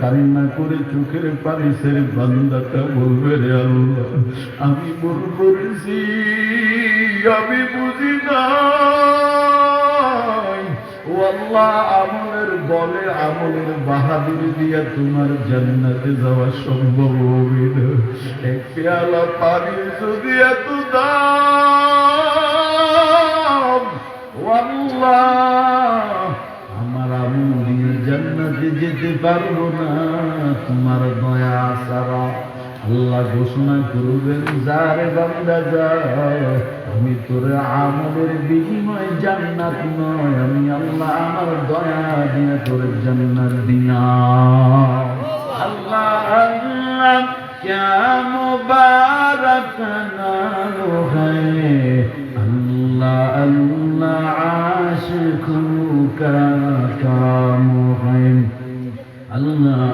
কান্না করে চোখের পানি ছেড়ে বান্দাটা বলবে রে আল্লাহ, আমি ভুল করেছি, আমি বুঝি না আল্লাহ, আমলের বলে আমলের বাহাদুরি দিয়া তোমার জান্নাতে যাওয়া সম্ভব হবে না। এক পেয়ালা পানি যদি এত দাম আল্লাহ আমার আমল দিয়ে জান্নাতে যেতে পারব না তোমার দয়া সারা আল্লাহ ঘোষণা করবেন যারে বান্দা যায় আমি তোর আমলের বিনিময় জান্নাত নয়, আমি আল্লাহ আমার দয়া দিয়ে তোর জান্নাত দিনা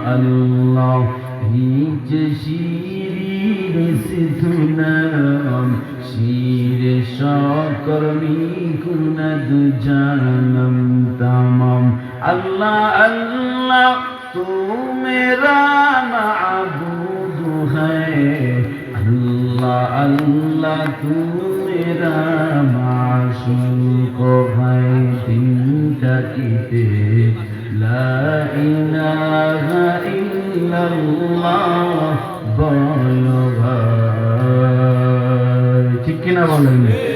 الله هيج شيرين ستنام شير شاكر ميكون دجانم تمام الله الله تو میرا معبود ہے اللہ اللہ تو میرا معشوق ہے বাড়িতে ঠিক কিনা বলেন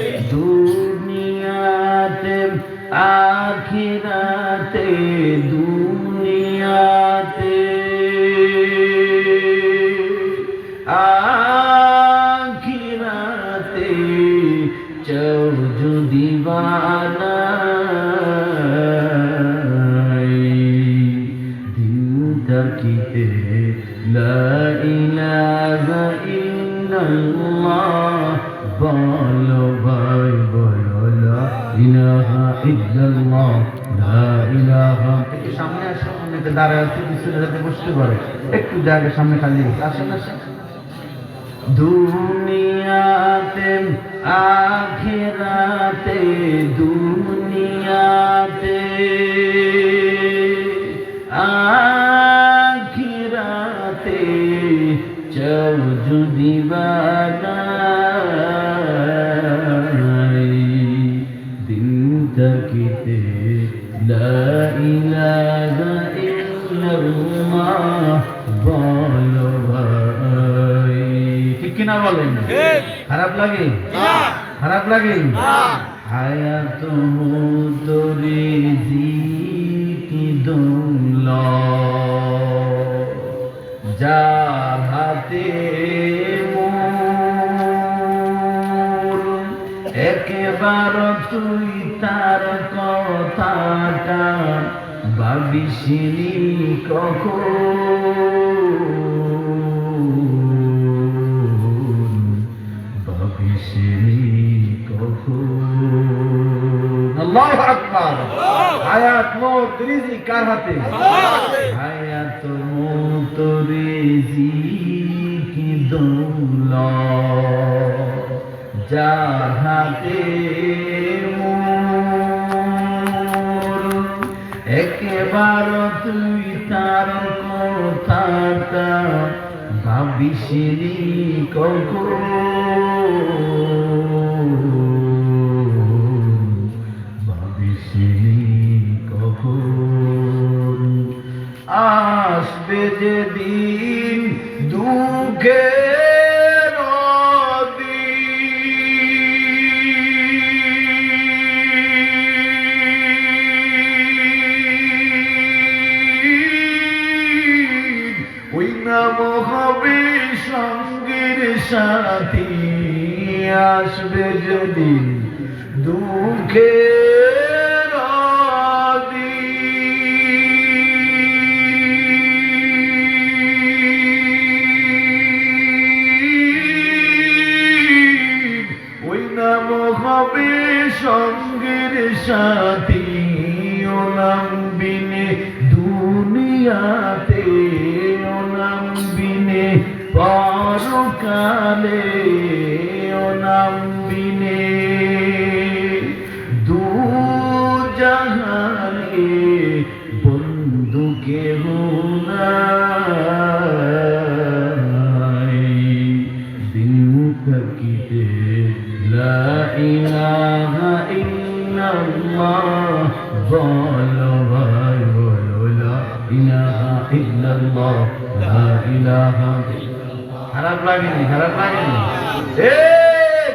থাকিতে লা ইলাহা ইল্লাল্লাহ, বলো ভাই, বলো লা ইলাহা ইল্লাল্লাহ, লা ইলাহা একটু সামনে আসো অনেকে দাঁড়ায় আছে, পিছনে যাতে বসতে পারে। একটু জায়গা সামনে খালি। আসেন আসেন। দুনিয়াতে, আখেরাতে, দুনিয়াতে আখিরাতে চৌ যদি বানাই দিন থাকিতে লা ইলাহা ইল্লাল্লাহ বলো ভাই। ঠিক কিনা বলেন? খারাপ লাগে? খারাপ লাগে? হায়াত তোরে কি যার হাতে একেবার তুই তার কথাটা ভাবিসিনি কখন? ভাবিসিনি কখন? আল্লাহু আকবার। হায়াত মৌত রিজিক কার হাতে? হায়াত মৌত রিজিক দৌলত যার হাতে মোর একেবার তুই তার কথাটা ভাবিসিনি কখন। আসবে যে দিন সঙ্গের সাথী। আসবে যদি দুঃখের সঙ্গের সাথী নাম বিনে দুনিয়াতে নাম বিনে পরকালে নাম খারাপ লাগেনি খারাপ লাগেনি?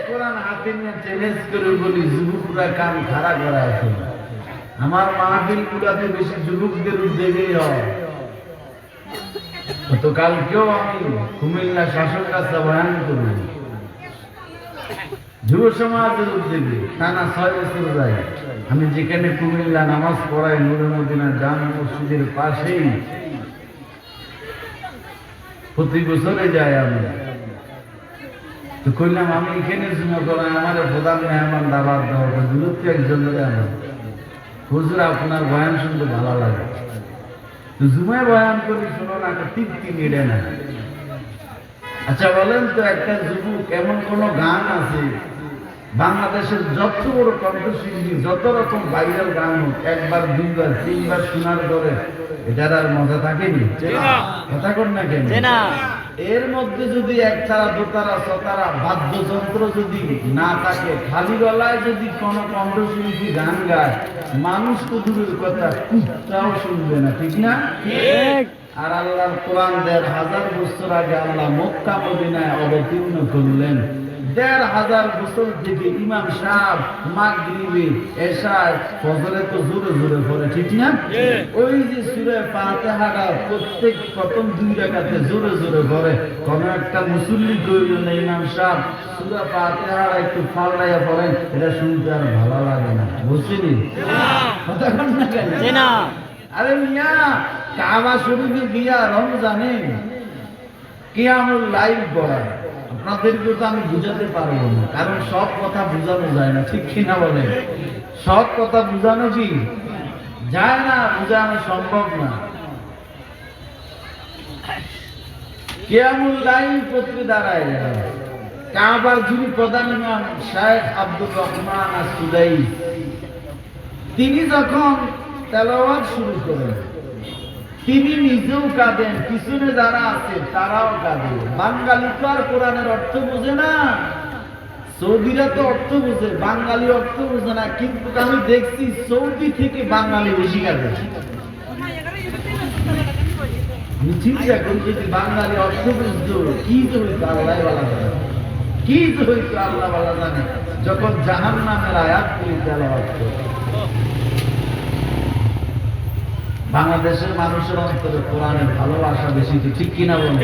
কোরআন হাতে নিয়ে চ্যালেঞ্জ করে বলি, যুবকরা কান করা আছে আমার মাহফিল গুলাতে বেশি যুবকদের উদ্যোগেই হয়। তো কালকেও আমি কুমিল্লা শাসক কাছে বয়ান যুব সমাজের উদ্যোগে টানা ছয় বছর যায় আমি যেখানে কুমিল্লা নামাজ পড়াই নুরে মদিনা জাম মসজিদের পাশেই প্রতি বছরে যাই আমি। তো কইলাম, আমি এখানে শুনে করে আমার প্রধান মেহমান দাবার দেওয়া দূরত্ব একজন আমার হুজুর, আপনার বয়ান শুনতে ভালো লাগে। তো জুমায় বয়ান করি, শোনো না, একটা তৃপ্তি মিলে না আচ্ছা বলেন তো, একটা যুবক এমন কোনো গান আছে বাংলাদেশের যত বড় কণ্ঠশিল্পী যত রকম ভাইরাল গান হোক একবার দুইবার তিনবার শোনার পরে এটার আর মজা থাকেনি কথা কর না কেন? এর মধ্যে যদি একতারা দোতারা সতারা বাদ্যযন্ত্র যদি না থাকে খালি গলায় যদি কোনো কণ্ঠশিল্পী গান গায় মানুষ তো দূরের কথা কুত্তাও শুনবে না ঠিক না? আর আল্লাহর কোরআন দেড় হাজার বছর আগে আল্লাহ মক্কা মদিনায় অবতীর্ণ করলেন। দেড় হাজার বছর থেকে ইমাম সাহেব মাগরিবে এশায় ফজরে তো জোরে জোরে পড়ে ঠিক না? ওই যে সুরে ফাতিহাটা প্রত্যেক প্রথম দুই রাকাতে জোরে জোরে পড়ে। কোন একটা মুসল্লি কইল না ইমাম সাহেব সুরে ফাতিহাটা একটু ফাল্লাইয়া পড়েন এটা শুনতে আর ভালো লাগে না। বুঝছিনি কথা কন না কেন? আরে মিয়া কাবা শরীফে গিয়া রমজানে কিয়ামুল লাইভ পড়ায়। আপনাদেরকে তো আমি বুঝাতে পারব না। কারণ সব কথা বোঝানো যায় না, ঠিক কিনা বলে সব কথা বোঝানো কি? যায় না, বোঝানো সম্ভব না। কিয়ামুল লাইভ করতে দাঁড়ায় কাবার যিনি প্রধান ইমাম শাহেখ আব্দুর রহমান আর সুদাইস, তিনি যখন তেলাওয়াত শুরু করেন তিনি নিজেও কাঁদেন পিছনে যারা আছে তারাও কাঁদে বাঙালি তো আর কোরআনের অর্থ বোঝে না। সৌদিরা তো অর্থ বোঝে, বাঙালি অর্থ বোঝে না। কিন্তু আমি দেখছি সৌদি থেকে বাঙালি বেশি কাঁদে করি যদি বাঙালি অর্থ বুঝতো, কি তো আল্লাহ বলা জানে কি তো আল্লাহ বলা জানে যখন জাহান নামের আয়াত করি করে। বাংলাদেশের মানুষের অন্তরে কোরআনের ভালোবাসা বেশি ঠিক কিনা বলুন?